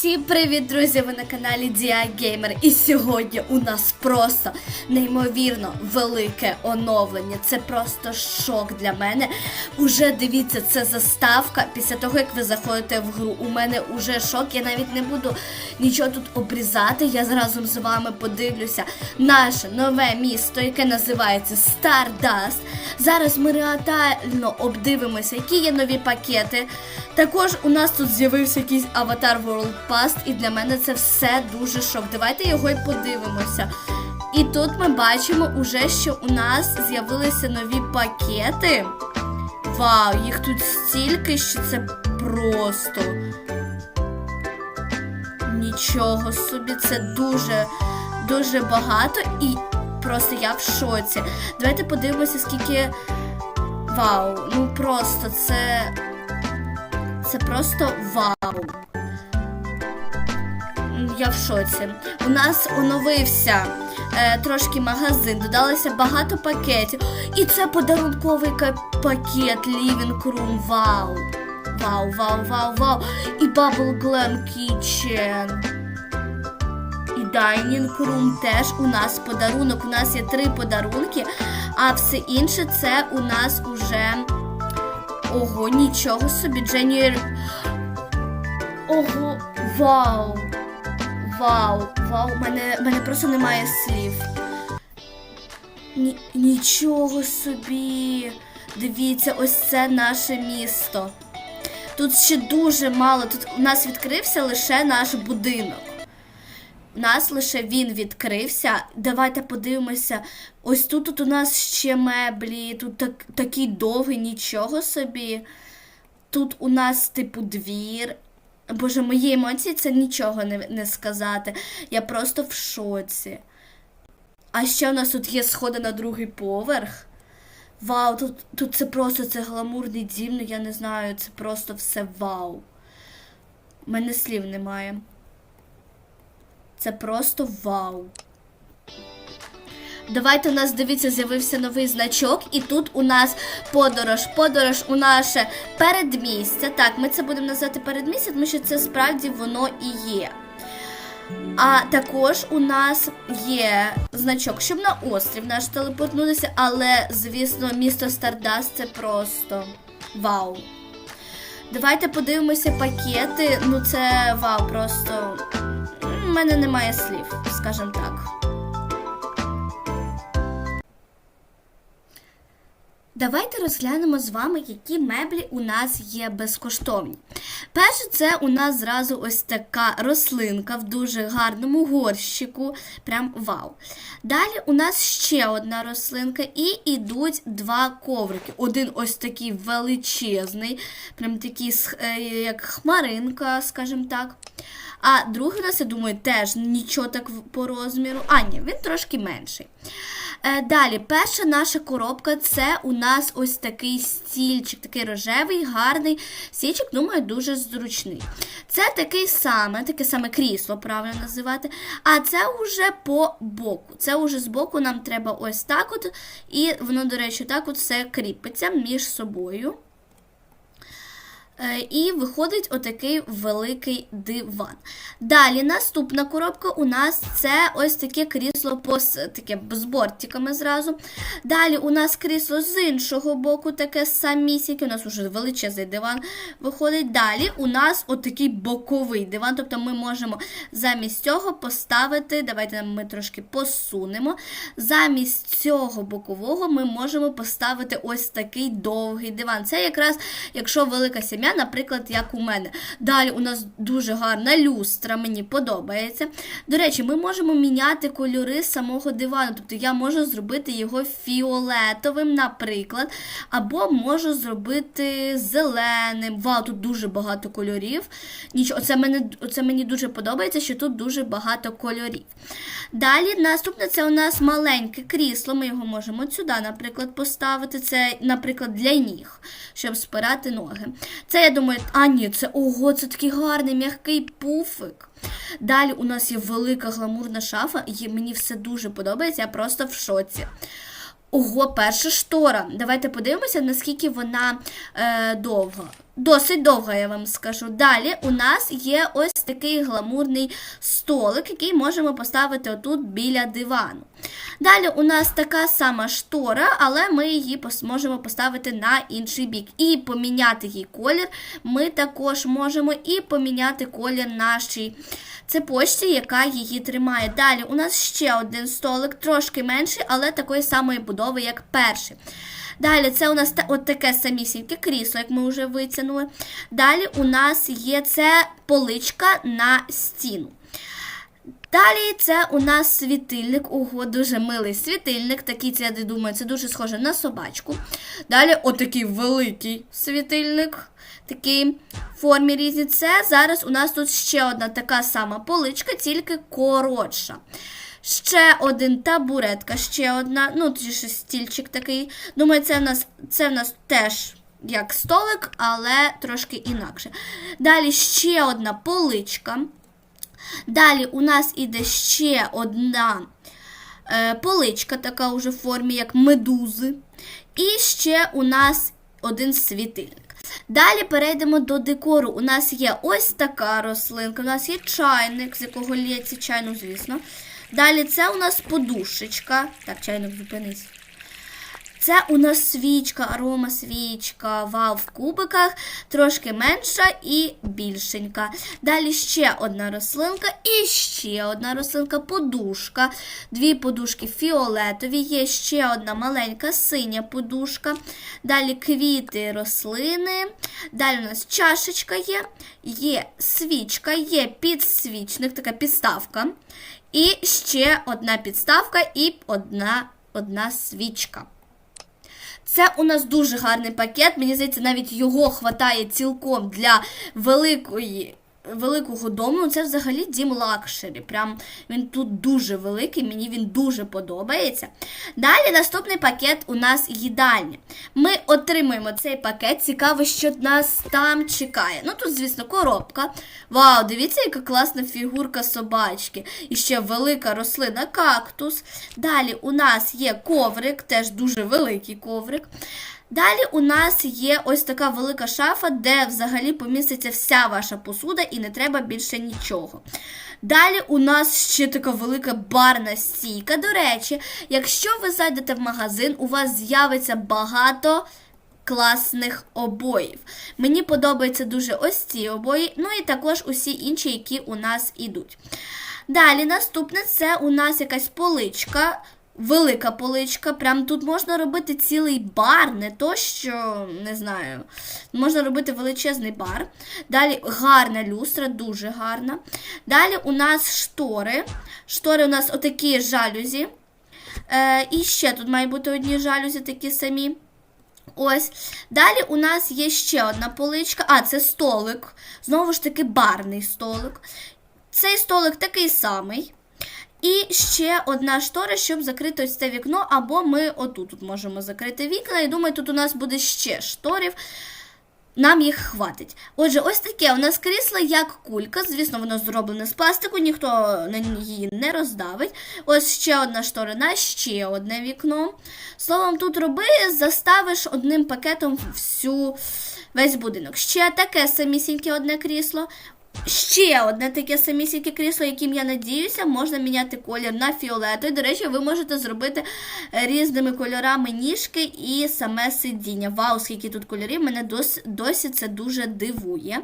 Всім привіт, друзі! Ви на каналі Gamer. І сьогодні у нас просто неймовірно велике оновлення. Це просто шок для мене. Уже дивіться, це заставка. Після того, як ви заходите в гру, у мене уже шок. Я навіть не буду нічого тут обрізати. Я разом з вами подивлюся наше нове місто, яке називається Stardust. Зараз ми реально обдивимося, які є нові пакети. Також у нас тут з'явився якийсь аватар World Pass, і для мене це все дуже шок. Давайте його й подивимося. І тут ми бачимо уже, що у нас з'явилися нові пакети. Вау, їх тут стільки, що це просто. Нічого собі, це дуже, дуже багато і просто я в шоці. Давайте подивимося, скільки. Вау, ну просто це. Це просто вау. Я в шоці. У нас оновився е, трошки магазин, додалося багато пакетів. І це подарунковий пакет Living Room. Вау! Вау, вау, вау, вау. І Bubble Glam Kitchen. І Dining Room теж у нас подарунок. У нас є три подарунки, а все інше це у нас уже. Ого, нічого собі, Дженні. Ого, вау. Вау, вау, мене, мене просто немає слів. Ні, нічого собі. Дивіться, ось це наше місто. Тут ще дуже мало. Тут у нас відкрився лише наш будинок. У нас лише він відкрився. Давайте подивимося. Ось тут, тут у нас ще меблі, тут так, такий довгий, нічого собі. Тут у нас, типу, двір. Боже, мої емоції це нічого не, не сказати. Я просто в шоці. А ще у нас тут є сходи на другий поверх. Вау, тут, тут це просто це гламурний дім, ну я не знаю, це просто все вау. У мене слів немає. Це просто вау. Давайте у нас дивіться, з'явився новий значок, і тут у нас подорож. Подорож у наше передмістя. Так, ми це будемо називати передмістя, тому що це справді воно і є. А також у нас є значок, щоб на острів наш телепортнутися, але, звісно, місто Стардаст це просто вау. Давайте подивимося пакети. Ну, це вау, просто. У мене немає слів, скажімо так. Давайте розглянемо з вами, які меблі у нас є безкоштовні. Перше, це у нас зразу ось така рослинка в дуже гарному горщику. Прям вау. Далі у нас ще одна рослинка, і йдуть два коврики. Один ось такий величезний, прям такий, е, як хмаринка, скажімо так. А другий у нас, я думаю, теж нічого так по розміру. А, ні, він трошки менший. Е, далі, перша наша коробка це у нас ось такий стільчик, такий рожевий, гарний стільчик, думаю, дуже зручний. Це такий саме, таке саме крісло, правильно називати. А це вже по боку. Це вже з боку нам треба ось так от. І воно, до речі, так от все кріпиться між собою. Е, І виходить отакий великий диван. Далі наступна коробка у нас це ось таке крісло пос, таке з бортиками зразу. Далі у нас крісло з іншого боку, таке самісіньке. У нас вже величезний диван виходить. Далі у нас отакий боковий диван. Тобто ми можемо замість цього поставити. Давайте ми трошки посунемо. Замість цього бокового ми можемо поставити ось такий довгий диван. Це якраз, якщо велика сім'я, наприклад, як у мене. Далі у нас дуже гарна люстра, мені подобається. До речі, ми можемо міняти кольори самого дивану. Тобто я можу зробити його фіолетовим, наприклад, або можу зробити зеленим. Вау, тут дуже багато кольорів. Нічого, це, мене, це мені дуже подобається, що тут дуже багато кольорів. Далі наступне це у нас маленьке крісло. Ми його можемо сюди, наприклад, поставити. Це, наприклад, для ніг, щоб спирати ноги. Це, я думаю, а ні, це ого, це такий гарний м'який пуфик. Далі у нас є велика гламурна шафа, і мені все дуже подобається, я просто в шоці. Ого, перша штора. Давайте подивимося, наскільки вона е, довга. Досить довга, я вам скажу. Далі у нас є ось такий гламурний столик, який можемо поставити отут біля дивану. Далі у нас така сама штора, але ми її можемо поставити на інший бік. І поміняти їй колір ми також можемо і поміняти колір нашій цепочці, яка її тримає. Далі у нас ще один столик, трошки менший, але такої самої будови, як перший. Далі це у нас от таке самісіньке крісло, як ми вже витягнули. Далі у нас є це поличка на стіну. Далі це у нас світильник. Ого, дуже милий світильник. Такий, це, я думаю, це дуже схоже на собачку. Далі отакий великий світильник. Такий в формі різні. Це зараз у нас тут ще одна така сама поличка, тільки коротша. Ще один табуретка, ще одна, ну, точніше, стільчик такий. Думаю, це в нас, це в нас теж як столик, але трошки інакше. Далі ще одна поличка. Далі у нас іде ще одна е, поличка, така уже в формі, як медузи. І ще у нас один світильник. Далі перейдемо до декору. У нас є ось така рослинка, у нас є чайник, з якого лється чайну, звісно. Далі це у нас подушечка. Так, чайник зупинись. Це у нас свічка, арома свічка, вау в кубиках, трошки менша і більшенька. Далі ще одна рослинка і ще одна рослинка, подушка. Дві подушки фіолетові, є ще одна маленька синя подушка. Далі квіти, рослини. Далі у нас чашечка є, є свічка, є підсвічник, така підставка. І ще одна підставка і одна, одна свічка. Це у нас дуже гарний пакет. Мені здається, навіть його хватає цілком для великої. Великого дому, це взагалі дім лакшері. Прям він тут дуже великий, мені він дуже подобається. Далі наступний пакет у нас їдальня. Ми отримуємо цей пакет. Цікаво, що нас там чекає. Ну тут, звісно, коробка. Вау, дивіться, яка класна фігурка собачки. І ще велика рослина кактус. Далі у нас є коврик, теж дуже великий коврик. Далі у нас є ось така велика шафа, де взагалі поміститься вся ваша посуда і не треба більше нічого. Далі у нас ще така велика барна стійка. До речі, якщо ви зайдете в магазин, у вас з'явиться багато класних обоїв. Мені подобаються дуже ось ці обої, ну і також усі інші, які у нас ідуть. Далі наступне це у нас якась поличка. Велика поличка, прям тут можна робити цілий бар, не то що, не знаю, можна робити величезний бар. Далі гарна люстра, дуже гарна. Далі у нас штори. Штори у нас отакі жалюзі. Е, і ще тут має бути одні жалюзі такі самі. Ось. Далі у нас є ще одна поличка. А, це столик. Знову ж таки, барний столик. Цей столик такий самий. І ще одна штора, щоб закрити ось це вікно, або ми отут тут можемо закрити вікна. І думаю, тут у нас буде ще шторів. Нам їх хватить. Отже, ось таке у нас крісло як кулька. Звісно, воно зроблене з пластику, ніхто на її не роздавить. Ось ще одна шторина, ще одне вікно. Словом, тут роби, заставиш одним пакетом всю весь будинок. Ще таке самісіньке одне крісло. Ще одне таке самісіньке крісло, яким я надіюся, можна міняти колір на фіолетовий. До речі, ви можете зробити е, різними кольорами ніжки і саме сидіння. Вау, скільки тут кольорів, мене досі, досі це дуже дивує.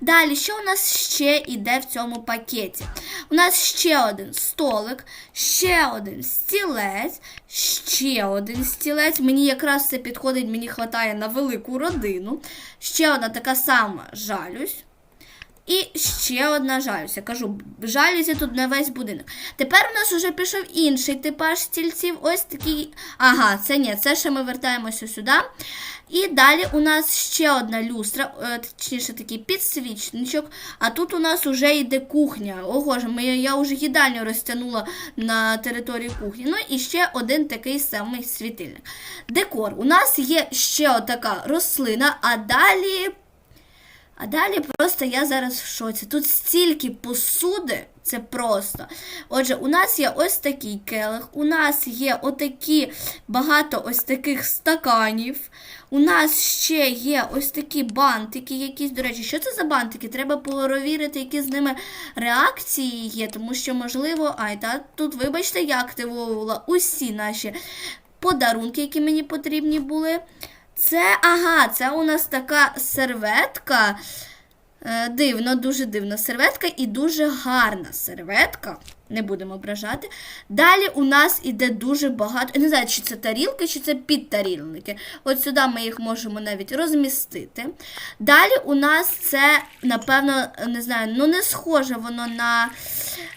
Далі, що у нас ще йде в цьому пакеті? У нас ще один столик, ще один стілець, ще один стілець. Мені якраз це підходить, мені вистачає на велику родину. Ще одна така сама жалюсь. І ще одна жалюзя. Кажу, жалюзі тут на весь будинок. Тепер у нас вже пішов інший типаж стільців. Ось такий. Ага, це ні, це ще ми вертаємося сюди. І далі у нас ще одна люстра, е, точніше такий підсвічничок. А тут у нас вже йде кухня. Ого, ж, ми, я вже їдальню розтягнула на території кухні. Ну і ще один такий самий світильник. Декор. У нас є ще отака рослина, а далі. А далі просто я зараз в шоці. Тут стільки посуди, Це просто. Отже, у нас є ось такий келих, у нас є отакі багато ось таких стаканів. У нас ще є ось такі бантики, якісь, до речі, що це за бантики? Треба перевірити, які з ними реакції є, тому що, можливо, ай, та тут, вибачте, я активувала усі наші подарунки, які мені потрібні були. Це, ага, це у нас така серветка. Е, Дивно, дуже дивна серветка і дуже гарна серветка. Не будемо ображати. Далі у нас іде дуже багато. Я не знаю, чи це тарілки, чи це підтарілники. От сюди ми їх можемо навіть розмістити. Далі у нас це, напевно, не знаю, ну не схоже воно на,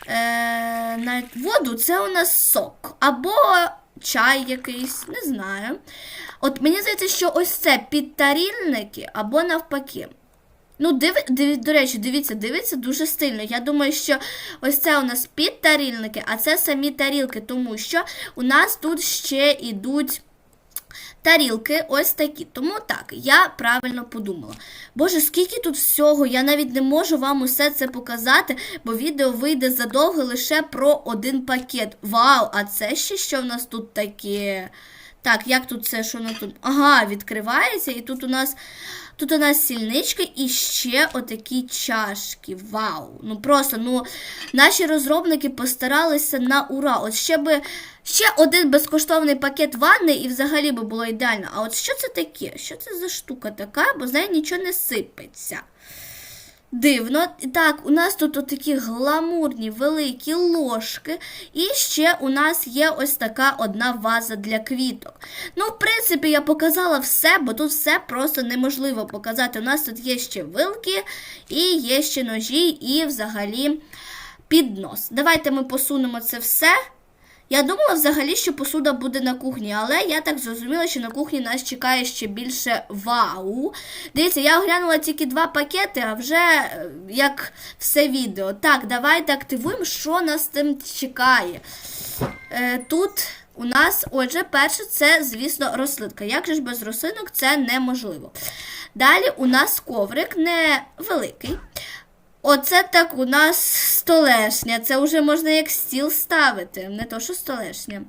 е, на воду. Це у нас сок. Або чай якийсь, не знаю. От мені здається, що ось це підтарільники або навпаки. Ну, див, див, до речі, дивіться, дивіться дуже стильно. Я думаю, що ось це у нас підтарільники, а це самі тарілки, тому що у нас тут ще йдуть тарілки ось такі. Тому так, я правильно подумала. Боже, скільки тут всього, я навіть не можу вам усе це показати, бо відео вийде задовго лише про один пакет. Вау, а це ще що в нас тут таке? Так, як тут це, що воно тут? Ага, відкривається, і тут у нас тут у нас сільнички і ще отакі чашки. Вау! Ну просто, ну, наші розробники постаралися на ура. От ще би ще один безкоштовний пакет ванни і взагалі би було ідеально. А от що це таке? Що це за штука така? Бо з неї нічого не сипеться. Дивно. Так, у нас тут такі гламурні великі ложки. І ще у нас є ось така одна ваза для квіток. Ну, в принципі, я показала все, бо тут все просто неможливо показати. У нас тут є ще вилки, і є ще ножі, і взагалі піднос. Давайте ми посунемо це все. Я думала взагалі, що посуда буде на кухні, але я так зрозуміла, що на кухні нас чекає ще більше вау. Дивіться, я оглянула тільки два пакети, а вже е, як все відео. Так, давайте активуємо, що нас тим чекає. Е, тут у нас, отже, перше, це, звісно, рослинка. Як же ж без рослинок це неможливо. Далі у нас коврик невеликий. Оце так у нас столешня. Це вже можна як стіл ставити, не то, що столешня.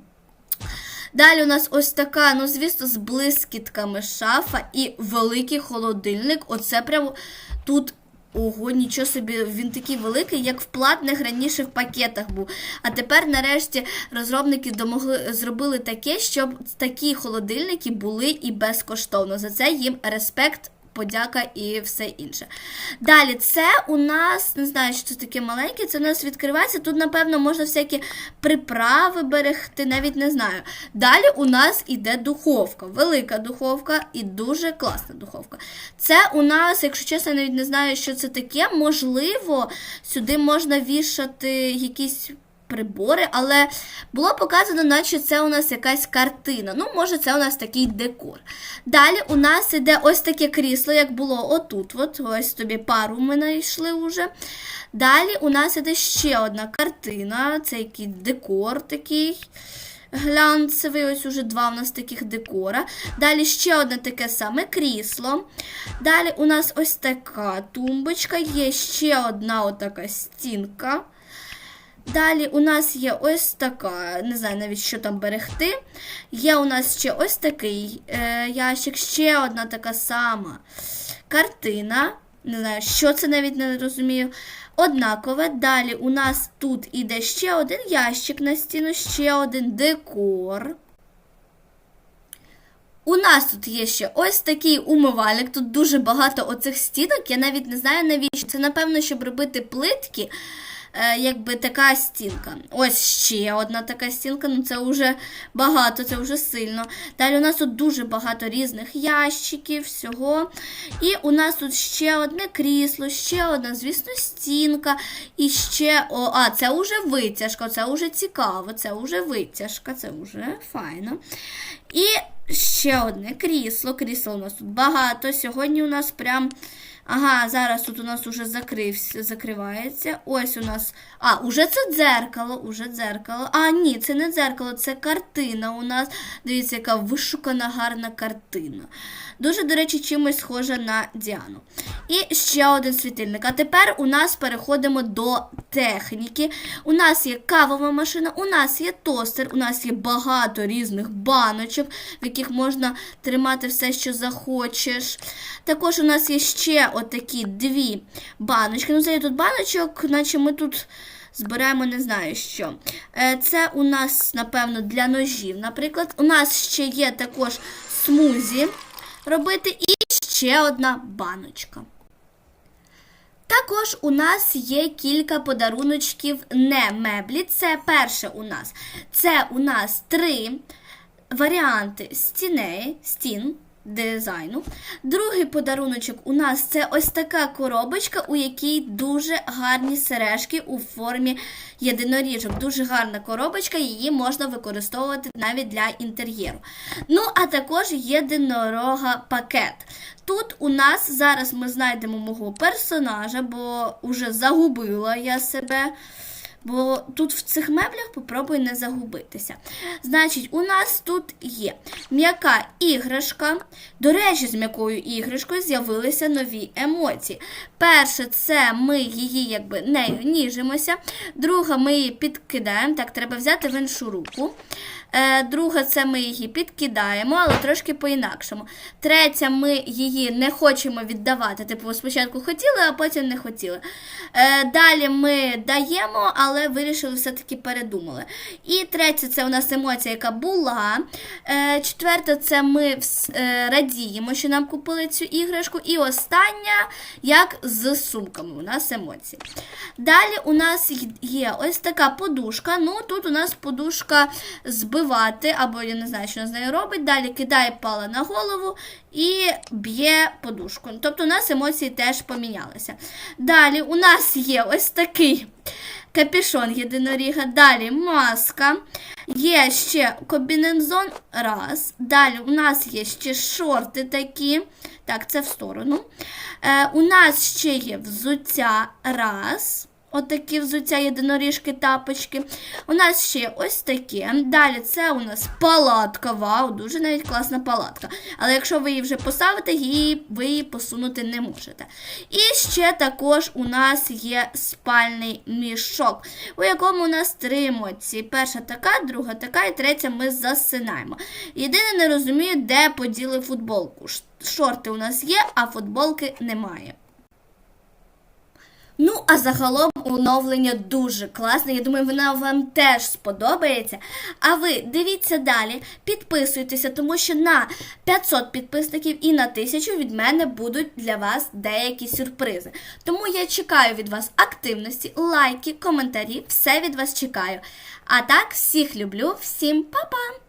Далі у нас ось така, ну, звісно, з блискітками шафа і великий холодильник. Оце прямо тут. Ого, нічого собі, він такий великий, як в платних раніше в пакетах був. А тепер, нарешті, розробники домогли, зробили таке, щоб такі холодильники були і безкоштовно. За це їм респект подяка і все інше. Далі, це у нас, не знаю, що це таке маленьке, це у нас відкривається. Тут, напевно, можна всякі приправи берегти, навіть не знаю. Далі у нас іде духовка, велика духовка і дуже класна духовка. Це у нас, якщо чесно, навіть не знаю, що це таке. Можливо, сюди можна вішати якісь прибори, але було показано, наче це у нас якась картина. Ну, може, це у нас такий декор. Далі у нас іде ось таке крісло, як було отут. От, ось тобі пару ми знайшли вже. Далі у нас іде ще одна картина, це який декор такий. Глянцевий, ось уже два у нас таких декора. Далі ще одне таке саме крісло. Далі у нас ось така тумбочка, є ще одна отака стінка. Далі у нас є ось така, не знаю навіть, що там берегти. Є у нас ще ось такий е, ящик, ще одна така сама картина. Не знаю, що це навіть не розумію. Однакове. Далі у нас тут іде ще один ящик на стіну, ще один декор. У нас тут є ще ось такий умивальник. Тут дуже багато оцих стінок. Я навіть не знаю навіщо. Це, напевно, щоб робити плитки якби така стінка. Ось ще одна така стінка, ну це вже багато, це вже сильно. Далі у нас тут дуже багато різних ящиків, всього. І у нас тут ще одне крісло, ще одна, звісно, стінка. І ще, о, а, це вже витяжка, це вже цікаво, це вже витяжка, це вже файно. І ще одне крісло. Крісло у нас тут багато. Сьогодні у нас прям Ага, зараз тут у нас уже закрився, закривається. Ось у нас. А, уже це дзеркало, уже дзеркало. А, ні, це не дзеркало, це картина у нас. Дивіться, яка вишукана гарна картина. Дуже, до речі, чимось схожа на Діану. І ще один світильник. А тепер у нас переходимо до техніки. У нас є кавова машина, у нас є тостер, у нас є багато різних баночок, в яких можна тримати все, що захочеш. Також у нас є ще отакі дві баночки. Ну, взагалі тут баночок, наче ми тут. Збираємо не знаю що. Е, Це у нас, напевно, для ножів. Наприклад, у нас ще є також смузі робити і ще одна баночка. Також у нас є кілька подаруночків не меблі. Це перше у нас. Це у нас три варіанти стіней, стін дизайну. Другий подаруночок у нас це ось така коробочка, у якій дуже гарні сережки у формі єдиноріжок. Дуже гарна коробочка, її можна використовувати навіть для інтер'єру. Ну, а також єдинорога пакет. Тут у нас зараз ми знайдемо мого персонажа, бо вже загубила я себе. Бо тут в цих меблях попробуй не загубитися. Значить, у нас тут є м'яка іграшка. До речі, з м'якою іграшкою з'явилися нові емоції. Перше, це ми її якби нею ніжимося. Друга, ми її підкидаємо. Так, треба взяти в іншу руку. Е, Друга, це ми її підкидаємо, але трошки по-інакшому. Третя, ми її не хочемо віддавати. Типу, спочатку хотіли, а потім не хотіли. Е, Далі ми даємо, але вирішили все-таки передумали. І третє, це у нас емоція, яка була. Е, Четверте, це ми радіємо, що нам купили цю іграшку. І остання, як з сумками, у нас емоції. Далі у нас є ось така подушка. Ну, тут у нас подушка збивати, або я не знаю, що з нею робить. Далі кидає пала на голову і б'є подушку. Тобто у нас емоції теж помінялися. Далі у нас є ось такий капюшон єдиноріга. Далі маска. Є ще комбінезон. Раз. Далі у нас є ще шорти такі. Так, це в сторону. Е, у нас ще є взуття. Раз. Отакі взуття єдиноріжки, тапочки. У нас ще ось таке. Далі це у нас палатка. Вау, дуже навіть класна палатка. Але якщо ви її вже поставите, її, ви її посунути не можете. І ще також у нас є спальний мішок, у якому у нас три емоції. Перша така, друга така, і третя ми засинаємо. Єдине не розумію, де поділи футболку. Шорти у нас є, а футболки немає. Ну, а загалом оновлення дуже класне. Я думаю, воно вам теж сподобається. А ви дивіться далі, підписуйтеся, тому що на 500 підписників і на 1000 від мене будуть для вас деякі сюрпризи. Тому я чекаю від вас активності, лайки, коментарі, все від вас чекаю. А так, всіх люблю, всім па-па!